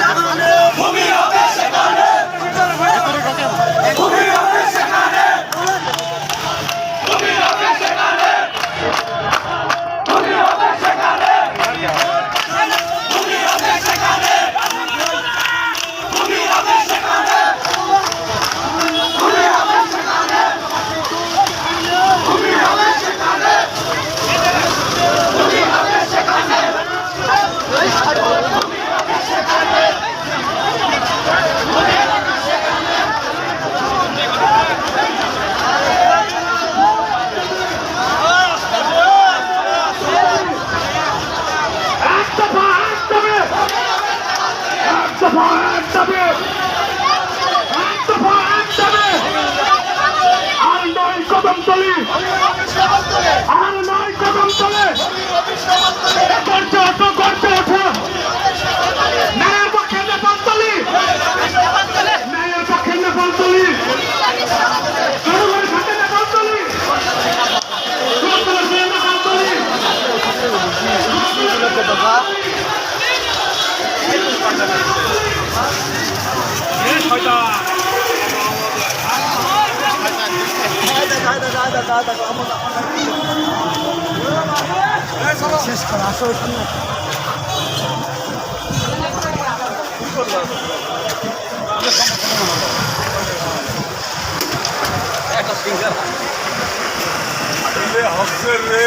জাহানে সাঁওতালি শেষ করা আসো এখানে ve hazırız.